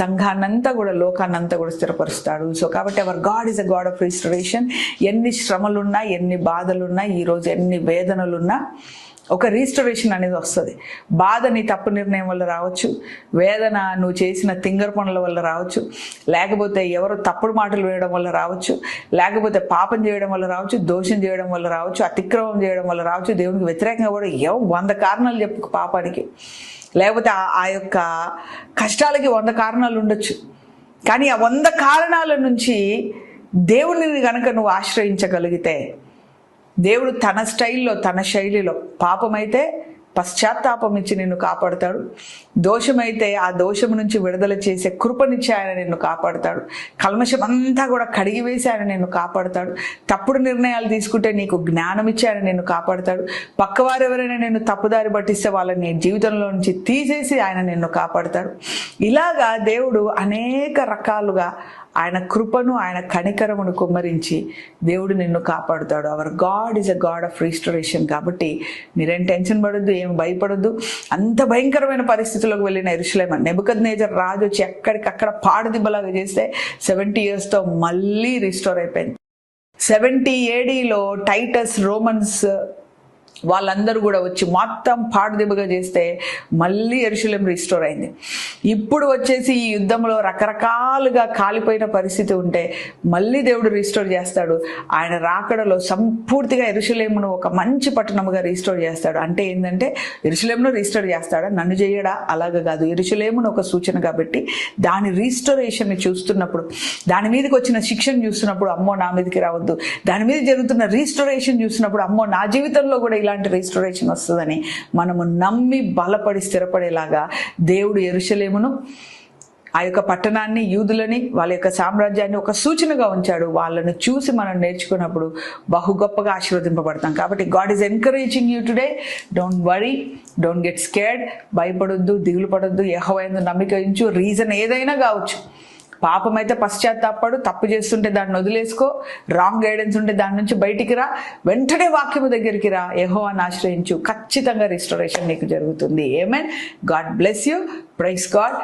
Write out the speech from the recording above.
సంఘాన్నంతా కూడా లోకాన్నంతా కూడా స్థిరపరుస్తాడు. సో కాబట్టి our God is a God of restoration ఎన్ని శ్రమలున్నా ఎన్ని బాధలున్నా ఈరోజు ఎన్ని వేదనలున్నా ఒక రీస్టరేషన్ అనేది వస్తుంది. బాధ నీ తప్పు నిర్ణయం వల్ల రావచ్చు. వేదన నువ్వు చేసిన తింగర పనుల వల్ల రావచ్చు. లేకపోతే ఎవరు తప్పుడు మాటలు వేయడం వల్ల రావచ్చు. లేకపోతే పాపం చేయడం వల్ల రావచ్చు. దోషం చేయడం వల్ల రావచ్చు. అతిక్రమం చేయడం వల్ల రావచ్చు. దేవునికి వ్యతిరేకంగా కూడా ఎవ వంద కారణాలు చెప్పు పాపానికి. లేకపోతే ఆ- యొక్క కష్టాలకి వంద కారణాలు ఉండొచ్చు. కానీ ఆ వంద కారణాల నుంచి దేవుని కనుక నువ్వు ఆశ్రయించగలిగితే దేవుడు తన స్టైల్లో తన శైలిలో పాపమైతే పశ్చాత్తాపం ఇచ్చి నిన్ను కాపాడుతాడు. దోషమైతే ఆ దోషం నుంచి విడుదల చేసే కృపనిచ్చి ఆయన నిన్ను కాపాడుతాడు. కల్మషం అంతా కూడా కడిగి వేసి ఆయన నిన్ను కాపాడుతాడు. తప్పుడు నిర్ణయాలు తీసుకుంటే నీకు జ్ఞానం ఇచ్చి ఆయన నిన్ను కాపాడుతాడు. పక్కవారు ఎవరైనా నిన్ను తప్పుదారి పట్టిస్తే వాళ్ళని జీవితంలో నుంచి తీసేసి ఆయన నిన్ను కాపాడుతాడు. ఇలాగా దేవుడు అనేక రకాలుగా ఆయన కృపను ఆయన కనికరమును కుమ్మరించి దేవుడు నిన్ను కాపాడుతాడు. Our God is a God of restoration కాబట్టి మీరేం టెన్షన్ పడొద్దు ఏం భయపడొద్దు. అంత భయంకరమైన పరిస్థితుల్లోకి వెళ్ళిన ఎరుసలేమ నెబుకద్ నేజర్ రాజు వచ్చి ఎక్కడికక్కడ పాడుదిబ్బలాగా చేస్తే సెవెంటీ ఇయర్స్తో మళ్ళీ రిస్టోర్ అయిపోయింది. సెవెంటీ ఏడీలో టైటస్ రోమన్స్ వాళ్ళందరూ కూడా వచ్చి మొత్తం పాటదిబ్బగా చేస్తే మళ్ళీ ఎరుశలం రిస్టోర్ అయింది. ఇప్పుడు వచ్చేసి ఈ యుద్ధంలో రకరకాలుగా కాలిపోయిన పరిస్థితి ఉంటే మళ్ళీ దేవుడు రిస్టోర్ చేస్తాడు. ఆయన రాకడలో సంపూర్తిగా ఎరుశలేమును ఒక మంచి పట్టణముగా రిస్టోర్ చేస్తాడు. అంటే ఏంటంటే ఎరుశలేమును రిస్టోర్ చేస్తాడా? నన్ను చేయడా? అలాగ కాదు. ఎరుశలేమును ఒక సూచన కాబట్టి దాని రీస్టోరేషన్ని చూస్తున్నప్పుడు దాని మీదకి వచ్చిన శిక్షను చూస్తున్నప్పుడు అమ్మో నా మీదకి రావద్దు. దాని మీద జరుగుతున్న రీస్టోరేషన్ చూసినప్పుడు అమ్మో నా జీవితంలో కూడా ఇలాంటి రీస్టోరేషన్ వస్తుందని మనము నమ్మి బలపడి స్థిరపడేలాగా దేవుడు ఎరుశలేమును ఆ యొక్క పట్టణాన్ని యూదులని వాళ్ళ యొక్క సామ్రాజ్యాన్ని ఒక సూచనగా ఉంచాడు. వాళ్ళను చూసి మనం నేర్చుకున్నప్పుడు బహు గొప్పగా ఆశీర్వదింపబడతాం. కాబట్టి God is encouraging you today don't worry don't get scared భయపడొద్దు దిగులు పడొద్దు యహోవైందు నమ్మిక ఉంచు. రీజన్ ఏదైనా కావచ్చు. పాపం అయితే పశ్చాత్తాపడు తప్పు చేస్తుంటే దాన్ని వదిలేసుకో రాంగ్ గైడెన్స్ ఉంటే దాని నుంచి బయటికి రా వెంటనే వాక్యము దగ్గరికి రా యెహోవాను ఆశ్రయించు. ఖచ్చితంగా రిస్టరేషన్ నీకు జరుగుతుంది. Amen God bless you praise God